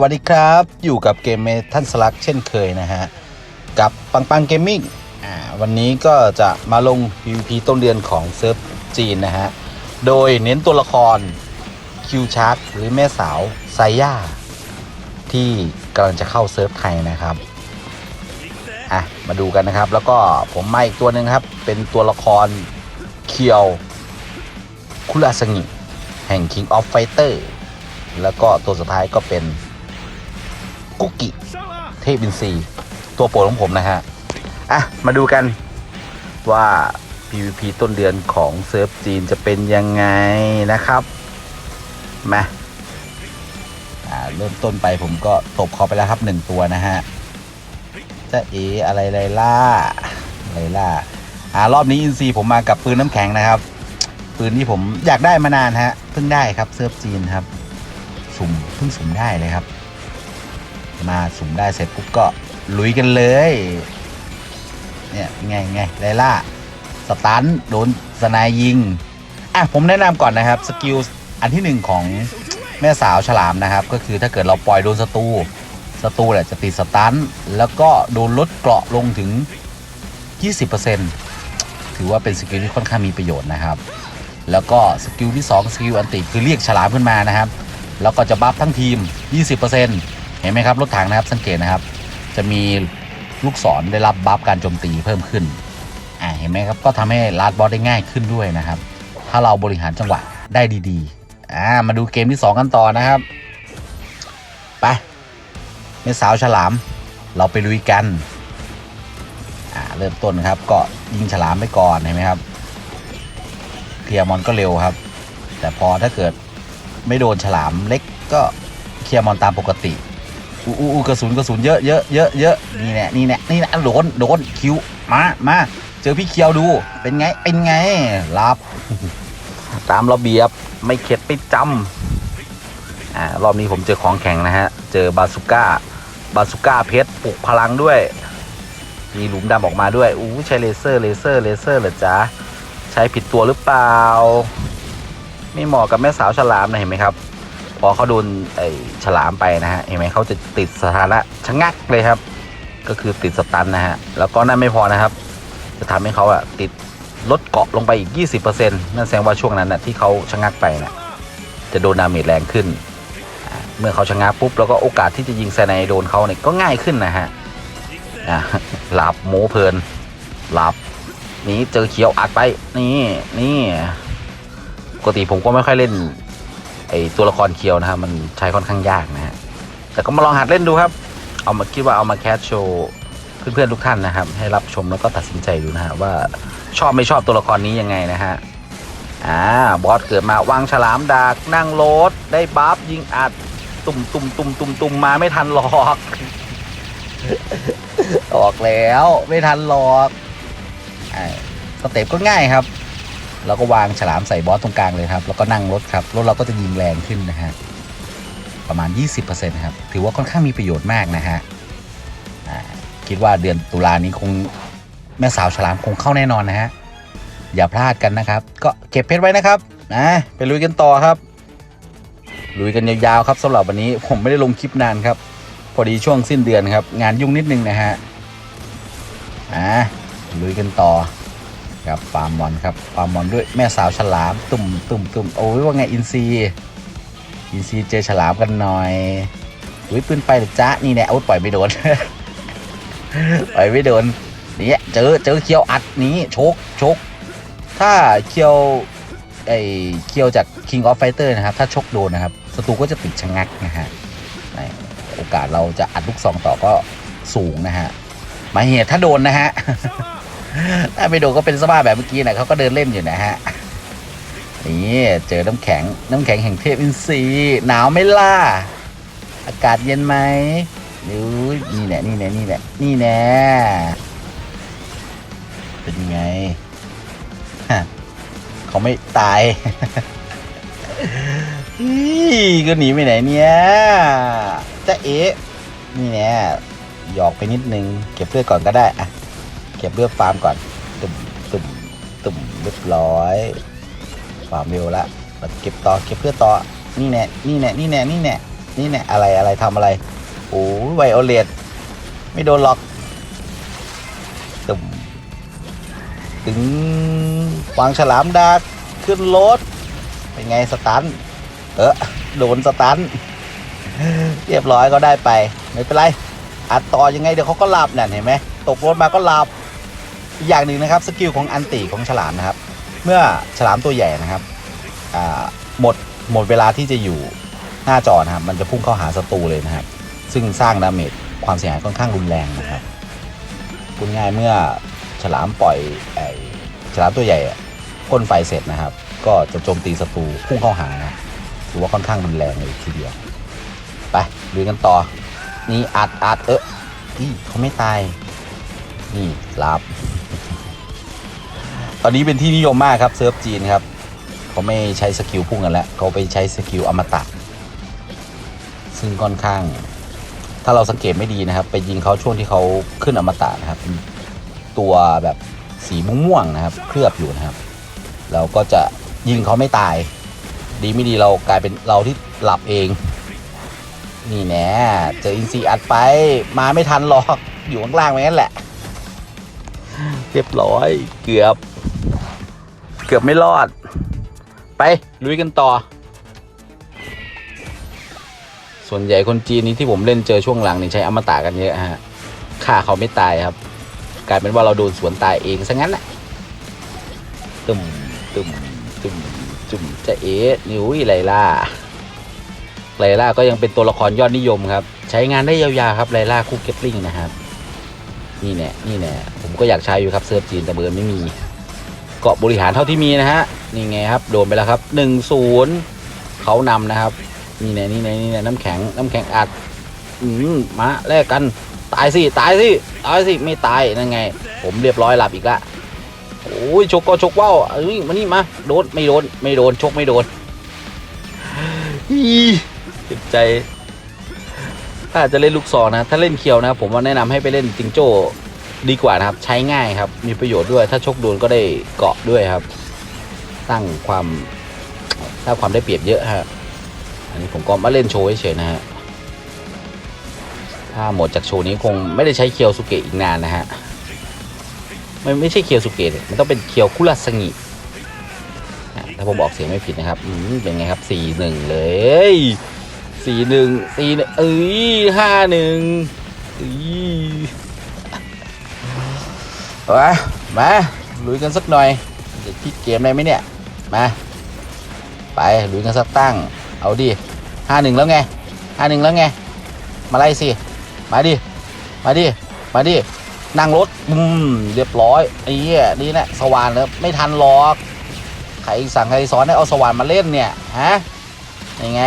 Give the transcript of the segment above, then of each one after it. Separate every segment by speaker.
Speaker 1: วัสดีครับ อยู่กับเกมเมทันสลักเช่นเคยนะฮะ กับปังปังเกมมิ่งวันนี้ก็จะมาลง PVP ต้นเดือนของเซิร์ฟจีนนะฮะ โดยเน้นตัวละครคิวชาร์กหรือแม่สาวไซย่า ที่กำลังจะเข้าเซิร์ฟไทยนะครับ อะ มาดูกันนะครับ แล้วก็ผมมาอีกตัวหนึ่งครับ เป็นตัวละครเคียว คุราสงิ แห่ง King of Fighter แล้วก็ตัวสุดท้ายก็เป็น กุกกิเทพอินทรีตัวโปรดของผมนะฮะ อะ มาดูกันว่า PVP ต้นเดือนของเซิร์ฟจีนจะเป็นยังไงนะครับมาอ่าเริ่มต้นไปผมก็ตบเขาไปแล้วครับหนึ่งตัวนะฮะจะเออะไรไรล่าไรล่า อ่ารอบนี้อินซีผมมากับปืนน้ำแข็งนะครับ ปืนที่ผมอยากได้มานานฮะ เพิ่งได้ครับเซิร์ฟจีนครับ สุ่มเพิ่งสุ่มได้เลยครับ มาสุ่มได้เสร็จปุ๊บก็ลุยกันเลย เนี่ยไงไงไลล่าสตันโดนสนายยิง อะ ผมแนะนำก่อนนะครับ สกิล อันที่หนึ่งของแม่สาวฉลามนะครับ ก็คือถ้าเกิดเราปล่อยโดนศัตรูศัตรูเนี่ยจะติดสตันแล้วก็โดนลดเกราะลงถึง 20%ถือว่าเป็นสกิลที่ค่อนข้างมีประโยชน์นะครับ แล้วก็สกิลที่ 2 สกิลอันติคือเรียกฉลามขึ้นมานะครับ แล้วก็จะบัฟทั้งทีม 20% เห็นไหมครับรถถังนะครับสังเกตนะครับ จะมีลูกศรได้รับบัฟการโจมตีเพิ่มขึ้นอ่าเห็นไหมครับก็ทำให้ลาดบอสได้ง่ายขึ้นด้วยนะครับ ถ้าเราบริหารจังหวะได้ดีๆอ่ามาดูเกมที่ 2 กันต่อนะครับไปเมสาวฉลาม เราไปลุยกันอ่าเริ่มต้นครับก็ยิงฉลามไปก่อนเห็นไหมครับเคลียร์มอนก็เร็วครับ แต่พอถ้าเกิดไม่โดนฉลามเล็กก็เคลียร์มอนตามปกติ อู้อู้กระสุนกระสุนเยอะเยอะเยอะเยอะนี่แน่นี่แน่นี่แน่โดนโดนคิวมามาเจอพี่เคียวดูเป็นไงเป็นไงรับตามระเบียบไม่เข็ดไม่จำอ่ารอบนี้ผมเจอของแข็งนะฮะ เจอบาสุก้าบาสุก้าเพชรปลุกพลังด้วย มีหลุมดำออกมาด้วยอู้ใช้เลเซอร์เลเซอร์เลเซอร์เหรอจ๊ะใช้ผิดตัวหรือเปล่า ไม่เหมาะกับแม่สาวฉลามนะเห็นไหมครับ อเขาโดนไอ้ฉลามไปนะฮะเห็นไหมเขาจะติดสถานะชะงักเลยครับ ก็คือติดสตันนะฮะแล้วก็นั่นไม่พอนะครับ จะทำให้เขาอะติดลดเกาะลงไปอีก 20%นั่นแสดงว่าช่วงนั้นนะที่เขาชะงักไปนะจะโดนดาเมจแรงขึ้น เมื่อเขาชะงักปุ๊บแล้วก็โอกาสที่จะยิงแซนไนโดนเขาเนี่ยก็ง่ายขึ้นนะฮะหลับโมเพลินหลับนี่เจอเขียวอัดไปนี่นี่ปกติผมก็ไม่ค่อยเล่น อตัวละครเคียวนะครับมันใช้ค่อนข้างยากนะฮะแต่ก็มาลองหัดเล่นดูครับ เอามาคิดว่าเอามาแคสโชว์เพื่อนๆทุกท่านนะครับ ให้รับชมแล้วก็ตัดสินใจดูนะฮะว่าชอบไม่ชอบตัวละครนี้ยังไงนะฮะอ่าบอสเกิดมาวางฉลามดากนั่งรถได้บัฟยิงอัดตุ่มตุ่มตุ่มตุ่มตุ่มมาไม่ทันหรอกออกแล้วไม่ทันหรอกอ่าสเต็ปก็ง่ายครับ เราก็วางฉลามใส่บอสตรงกลางเลยครับ แล้วก็นั่งรถครับรถเราก็จะยิงแรงขึ้นนะฮะประมาณ 20%ครับถือว่าค่อนข้างมีประโยชน์มากนะฮะคิดว่าเดือนตุลานี้คงแม่สาวฉลามคงเข้าแน่นอนนะฮะอย่าพลาดกันนะครับ ก็เก็บเพชรไว้นะครับนะไปลุยกันต่อครับลุยกันยาวๆครับสำหรับวันนี้ผมไม่ได้ลงคลิปนานครับ พอดีช่วงสิ้นเดือนครับ งานยุ่งนิดนึงนะฮะอ่าลุยกันต่อ ครับฟาร์มมอนครับฟาร์มมอนด้วยแม่สาวฉลามตุ่มตุ่มตุ่มโอ้ยว่าไงอินซีอินซีเจอฉลามกันหน่อยอุ้ยปืนไปหรือจ๊ะนี่แน่โอ้ยปล่อยไม่โดนปล่อยไม่โดนนี่เจอเจอเคียวอัดนี้ชกชก ถ้าเคียวไอเคียวจาก King of Fighter นะครับ ถ้าชกโดนนะครับศัตรูก็จะติดชะงักนะฮะโอกาสเราจะอัดลูกซองต่อก็สูงนะฮะหมายเหตุถ้าโดนนะฮะ ถ้าไม่โดนก็เป็นสภาพแบบเมื่อกี้นะเขาก็เดินเล่นอยู่นะฮะนี่เจอน้ำแข็งน้ำแข็งแห่งเทพอินทรีหนาวไม่ล่ะอากาศเย็นไหมนี่แหละนี่แหละนี่แหละนี่แน่เป็นยังไงเขาไม่ตายก็หนีไปไหนเนี่ยจะเอ๊ะนี่แน่หยอกไปนิดนึง เก็บเลือดก่อนก็ได้อะ เก็บเลือดฟาร์มก่อนตุ่มตุ่มตุ่มเรียบร้อยฟาร์มเร็วละมาเก็บต่อเก็บเลือต่อนี่แน่นี่แน่นี่แน่นี่แน่นี่เนี่ยอะไรอะไรทำอะไรโอ้ไวโอเลตไม่โดนหรอกตึมถึงวางฉลามดักขึ้นรถเป็นไงสตันเออโดนสตันเรียบร้อยก็ได้ไป ไม่เป็นไรอัดต่อยังไงเดี๋ยวเขาก็หลับเนี่ยเห็นไหมตกรถมาก็หลับ อีกอย่างหนึ่งนะครับสกิลของอันติของฉลามนะครับ เมื่อฉลามตัวใหญ่นะครับหมดหมดเวลาที่จะอยู่หน้าจอนะครับ มันจะพุ่งเข้าหาศัตรูเลยนะครับ ซึ่งสร้างดาเมจความเสียหายค่อนข้างรุนแรงนะครับพูดง่ายเมื่อฉลามปล่อยไอฉลามตัวใหญ่พ่นไฟเสร็จนะครับ ก็จะโจมตีศัตรูพุ่งเข้าหานะถือว่าค่อนข้างรุนแรงเลยทีเดียว ไปลุยกันต่อ นี่อัดอัดเออนี่เขาไม่ตาย นี่รับ ตอนนี้เป็นที่นิยมมากครับเซิร์ฟจีนครับเขาไม่ใช้สกิลพุ่งกันแล้วเขาไปใช้สกิลอมตะซึ่งค่อนข้าง ถ้าเราสังเกตไม่ดีนะครับ ไปยิงเขาช่วงที่เขาขึ้นอมตะนะครับ ตัวแบบสีม่วงๆนะครับ เคลือบอยู่นะครับ เราก็จะยิงเขาไม่ตาย ดีไม่ดีเรากลายเป็นเราที่หลับเอง นี่แน่เจออินซีอัดไปมาไม่ทันหรอกอยู่ข้างล่างไว้งั้นแหละ เรียบร้อยเกือบ กือบไม่รอด ไปลุยกันต่อ ส่วนใหญ่คนจีนนี้ที่ผมเล่นเจอช่วงหลังนี่ใช้อมตะกันเยอะฮะฆ่าเขาไม่ตายครับ กลายเป็นว่าเราโดนสวนตายเองซะงั้นแหละตุ่มตุ่มตุ่มตุ่มจะเอ๋นิวอีไลล่าไลล่าก็ยังเป็นตัวละครยอดนิยมครับ ใช้งานได้ยาวๆครับไลล่าคู่เก็ตลิงนะครับ นี่แน่นี่แน่ผมก็อยากใช้อยู่ครับเซิร์ฟจีนแต่เบอร์ไม่มี เกาะบริหารเท่าที่มีนะฮะนี่ไงครับโดนไปแล้วครับหนึ่งศูนย์เขานำนะครับนี่แน่นี่แน่นี่แน่น้ำแข็งน้ำแข็งอัดอืมมาแลกกันตายสิตายสิตายสิไม่ตายนั่นไง ผมเรียบร้อยหลับอีกละโอ้ยชกก็ชกว่าวเอ้ยมานี่มาโดนไม่โดนไม่โดนชกไม่โดนอีเจ็บใจถ้าจะเล่นลูกซองนะ ถ้าเล่นเคียวนะ ผมว่าแนะนำให้ไปเล่นจิงโจ้ ดีกว่านะครับ ใช้ง่ายครับ มีประโยชน์ด้วย ถ้าชกโดนก็ได้เกาะด้วยครับ ตั้งความถ้าความได้เปรียบเยอะฮะอันนี้ผมก็มาเล่นโชว์เฉยๆนะฮะถ้าหมดจากโชว์นี้คงไม่ได้ใช้เคียวสุเกะอีกนานนะฮะไม่ไม่ใช่เคียวสุเกะมันต้องเป็นเคียวคุราสงิถ้าผมบอกเสียงไม่ผิดนะครับอืมเป็นไงครับสี่หนึ่งเลยสี่หนึ่งสี่เอ้ยห้าหนึ่ง เอ้ยมามาลุยกันสักหน่อยจะพลิกเกมได้ไหมเนี่ย มา ไปลุยกันสักตั้ง เอาดิห้าหนึ่งแล้วไงห้าหนึ่งแล้วไง มาไล่สิ มาดิ มาดิ มาดิ นั่งรถ อืม เรียบร้อยไอ้เหี้ยนี่แหละสว่านแล้วไม่ทันหรอก ใครสั่งใครสอนให้เอาสว่านมาเล่นเนี่ย ฮะ ยังไง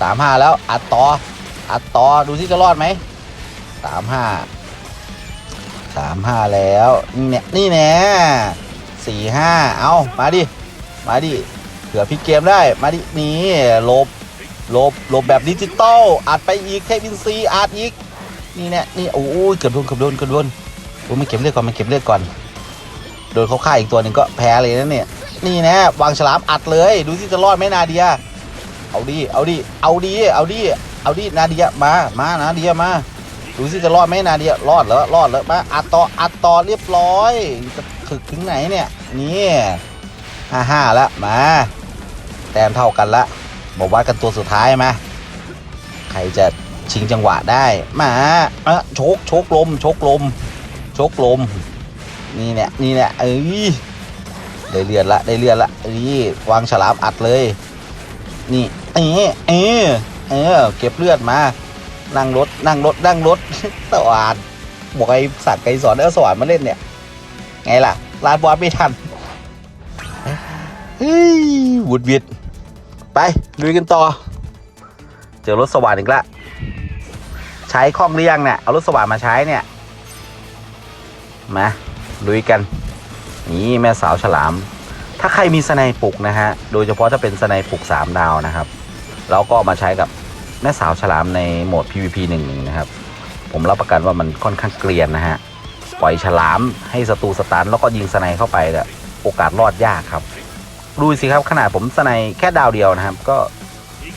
Speaker 1: สามห้าแล้ว อัดต่อ อัดต่อ ดูที่จะรอดไหมสามห้า สามห้าแล้ว นี่เนี่ยนี่แน่สี่ห้าเอามาดิ มาดิเผื่อพลิกเกมได้ มาดิ นี่ลบลบลบแบบดิจิตอลอัดไปอีกเทวินซีอัดอีก นี่แน่นี่โอ้ยเกือบโดนเกือบโดนเกือบโดนโอ้ยมันเก็บเลือดก่อนมันเก็บเลือดก่อน โดนเขาฆ่าอีกตัวหนึ่งก็แพ้เลยนะเนี่ย นี่แน่วางฉลามอัดเลย ดูที่จะรอดไหมนาเดีย เอาดิ เอาดิ เอาดิ เอาดิ เอาดิ นาเดีย มา มา นาเดีย มา ดูสิจะรอดไหมนาเดียรอดแล้วรอดแล้วมาอัดต่ออัดต่อเรียบร้อยจะถึกถึงไหนเนี่ยนี่ห้าห้าแล้วมาแต้มเท่ากันละบอกว่ากันตัวสุดท้ายมาใครจะชิงจังหวะได้มาเอะชกชกลมชกลมชกลมนี่เนี่ยนี่เนี่ยเอ้ยได้เลือดละได้เลือดละนี่วางฉลามอัดเลย นี่เออเออเออเก็บเลือดมา นั่งรถ นั่งรถ นั่งรถ สว่านบอกไอ้สักไก่สอนเอาสว่านมาเล่นเนี่ย ไงล่ะลาดบอลไม่ทันเฮ้ยวุดวิดไปลุยกันต่อ เจอรถสว่านอีกละ ใช้คล่องหรือยังเนี่ย เอารถสว่านมาใช้เนี่ย มาลุยกัน นี่แม่สาวฉลาม ถ้าใครมีสไนปุกนะฮะ โดยเฉพาะถ้าเป็นสไนปุกสามดาวนะครับแล้วก็มาใช้กับ แม่สาวฉลามในโหมด PVP 1นึ่งนะครับ ผมรับประกันว่ามันค่อนข้างเกรียนนะฮะ ปล่อยฉลามให้ศัตรูสตันแล้วก็ยิงสไนเข้าไปเนี่ยโอกาสรอดยากครับ ดูสิครับขนาดผมสไนแค่ดาวเดียวนะครับ ก็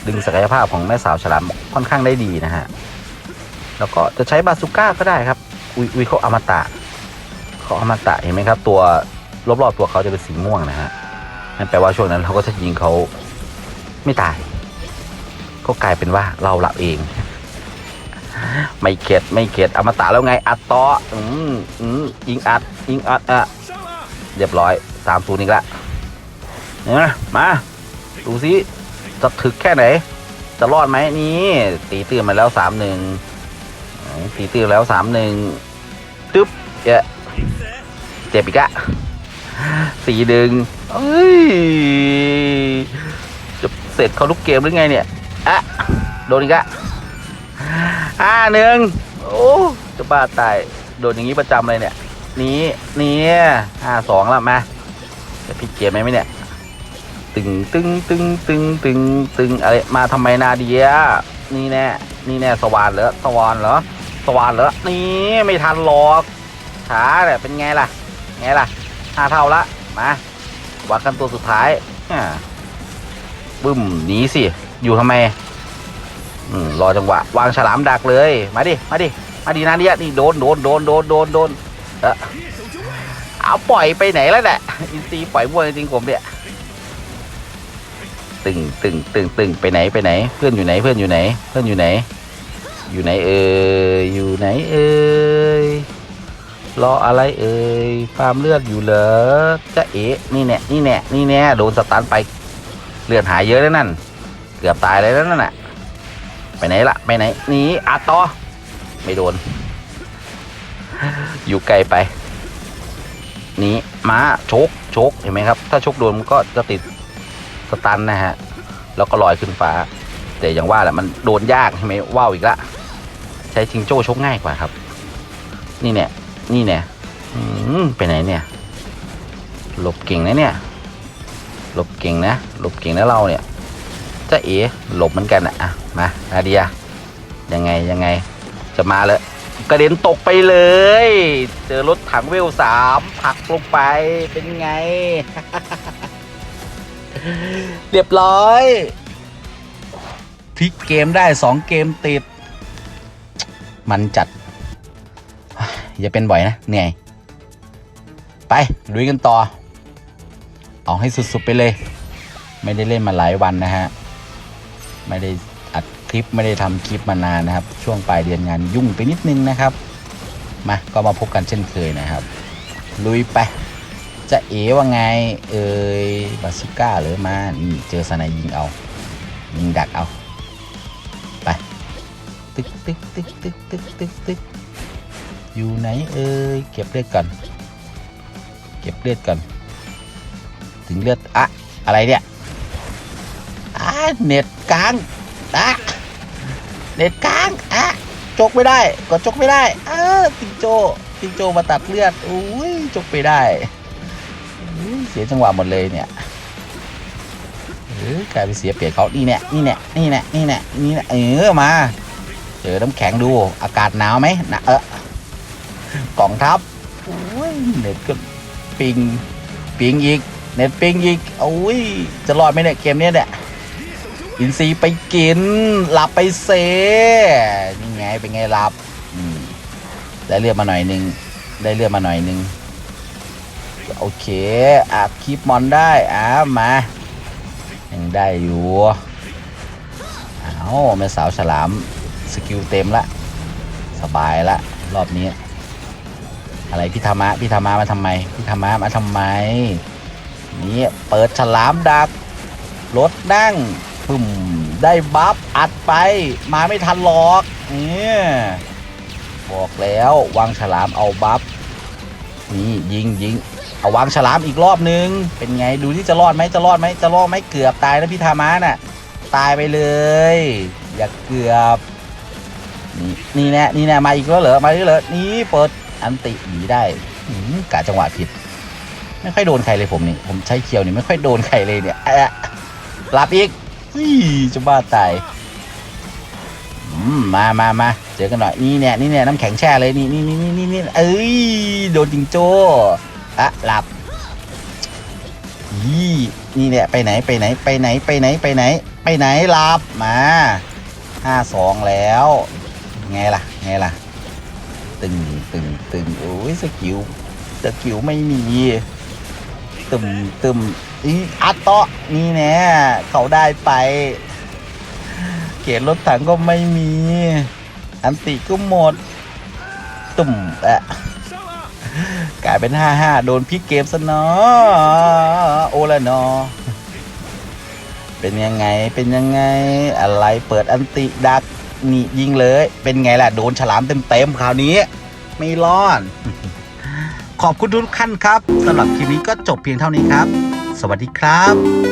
Speaker 1: ดึงศักยภาพของแม่สาวฉลามค่อนข้างได้ดีนะฮะ แล้วก็จะใช้บาซูก้าก็ได้ครับอุยอุยเขาอมตะเขาอมตะเห็นไหมครับ ตัวรอบๆตัวเขาจะเป็นสีม่วงนะฮะนั่นแปลว่าช่วงนั้นเราก็จะยิงเขาไม่ตาย ก็กลายเป็นว่าเราหลับเอง ไม่เข็ดไม่เข็ดอมตะแล้วไงอัดต่ออืมอืมยิงอัดยิงอัดอะเรียบร้อยสามศูนย์อีกละเนี่ยมาดูสิจะถึกแค่ไหน จะรอดไหมนี่ตีตื้นมาแล้วสามหนึ่งตีตื้นแล้วสามหนึ่งตึ๊บเจ๊ะเจ็บอีกอะสี่ดึงเอ้ยจะเสร็จเขาทุกเกมหรือไงเนี่ย อะโดนอีกอะห้าหนึ่งโอ้จะบ้าตายโดนอย่างนี้ประจำเลยเนี่ยนี้นี่ห้าสองแล้วมาจะพลิกเกมไหมไหมเนี่ยตึงตึงตึงตึงตึงตึงอะไรมาทำไมนาเดียนี่แน่นี่แน่สว่านเหรอสว่านเหรอสว่านเหรอนี่ไม่ทันหรอกช้าเนี่ยเป็นไงล่ะไงล่ะห้าเท่าละมาวัดกันตัวสุดท้ายบึ้มหนีสิ อยู่ทำไม อืมรอจังหวะ วางฉลามดักเลย มาดิ มาดิ มาดินาเดียนี่โดนโดนโดนโดนโดนโดนเออเอาปล่อยไปไหนแล้วเนี่ยอินซีปล่อยมั่วจริงผมเนี่ยตึงตึงตึงตึงไปไหนไปไหน เพื่อนอยู่ไหนเพื่อนอยู่ไหน เพื่อนอยู่ไหน อยู่ไหนเอ่ยอยู่ไหนเอ่ยรออะไรเอ่ยฟาร์มเลือดอยู่เหรอจะเอ๋นี่แน่นี่แน่นี่แน่โดนสตันไปเลือดหายเยอะแล้วนั่น เกือบตายเลยแล้วนั่นน่ะไปไหนละไปไหนหนีอัดต่อไม่โดน อยู่ไกลไปนี้ม้าชกชกเห็นไหมครับ ถ้าชกโดนมันก็จะติดสตันนะฮะ แล้วก็ลอยขึ้นฟ้า แต่อย่างว่าแหละมันโดนยากใช่ไหมว่าวอีกละ ใช้ชิงโจ้ชกง่ายกว่าครับ นี่เนี่ย นี่เนี่ยอืมไปไหนเนี่ย หลบเก่งนะเนี่ย หลบเก่งนะ หลบเก่งนะเราเนี่ย จะเอ๋หลบเหมือนกันอะอะมานาเดียยังไงยังไงจะมาเลยกระเด็นตกไปเลย เจอรถถังเวลสามผักลงไปเป็นไง เรียบร้อยพลิกเกมได้สองเกมติด มันจัด อย่าเป็นบ่อยนะเหนื่อย ไปลุยกันต่อ เอาให้สุดๆไปเลย ไม่ได้เล่นมาหลายวันนะฮะ ไม่ได้อัดคลิปไม่ได้ทำคลิปมานานนะครับ ช่วงปลายเดือนงานยุ่งไปนิดนึงนะครับ มาก็มาพบกันเช่นเคยนะครับ ลุยไปจะเอว่าไง เอ่ยบาสุก้าหรือมานี่เจอสนายยิงเอา ยิงดักเอา ไปตึกตึกตึกตึกตึกตึกตึกอยู่ไหนเอ่ยเก็บเลือดก่อน เก็บเลือดก่อน ถึงเลือดอะอะไรเนี่ย เน็ตกลางอะเน็ตกลางอะจกไม่ได้กดจกไม่ได้เออติงโจติงโจมาตัดเลือดอุ้ยจกไปได้เสียจังหวะหมดเลยเนี่ยเออกลายเป็นเสียเปรียบเขานี่เนี่ยนี่เนี่ยนี่เนี่ยนี่เนี่ยนี่เนี่ยเออมาเจอน้ำแข็งดูอากาศหนาวไหมนะเออกล่องทับโอ้ยเน็ตก็ปิงปิงอีกเน็ตปิงอีกโอ้ยจะรอดไหมเนี่ยเกมนี้เนี่ย อินซีไปกิน หลับไปเซนี่ไงเป็นไงหลับได้เลือดมาหน่อยนึง ได้เลือดมาหน่อยนึง โอเคอาบคลิปมอนได้อามายังได้อยู่เอาแม่สาวฉลาม สกิลเต็มละ สบายละ รอบนี้ อะไรพี่ธรรมะพี่ธรรมะมาทำไม พี่ธรรมะมาทำไม นี่เปิดฉลามดักรถนั่ง ปึ่มได้บัฟอัดไป มาไม่ทันหรอกเนี่ยบอกแล้ววางฉลามเอาบัฟนี่ยิงยิงเอาวางฉลามอีกรอบนึง เป็นไงดูที่จะรอดไหมจะรอดไหมจะรอดไหมเกือบตายนะพี่ธามาน่ะ ตายไปเลย อย่าเกือบนี่นี่แน่นี่แน่มาอีกแล้วเหรอมาอีกเหรอนี่เปิดอันติหนีได้หืมกะจังหวะผิด ไม่ค่อยโดนใครเลยผมนี่ผมใช้เคียวนี่ไม่ค่อยโดนใครเลยเนี่ยอะรับอีก จะบ้าตายมามามาเจอกันหน่อยนี่เนี่ยนี่เนี่ยน้ำแข็งแช่เลยนี่นี่นี่นี่นี่เอ้ยโดนจิงโจ้อะหลับยี่นี่เนี่ยไปไหนไปไหนไปไหนไปไหนไปไหน ไปไปไหนรับมาห้าสองแล้วไงล่ะไงล่ะ ตึงตึงตึงโอ้ยสกิลสกิลไม่มีตึมตึม อีอัตโตะนี่แน่เขาได้ไป เกียรรถถังก็ไม่มี อันติก็หมด ตุ่มแอะกลายเป็นห้าห้าโดนพลิกเกมซะเนาะโอละเนาะเป็นยังไง เป็นยังไง อะไร เปิดอันติดักนี่ยิงเลย เป็นไงล่ะ โดนฉลามเต็มๆคราวนี้ ไม่รอด ขอบคุณทุกท่านครับสำหรับคลิปนี้ก็จบเพียงเท่านี้ครับ สวัสดีครับ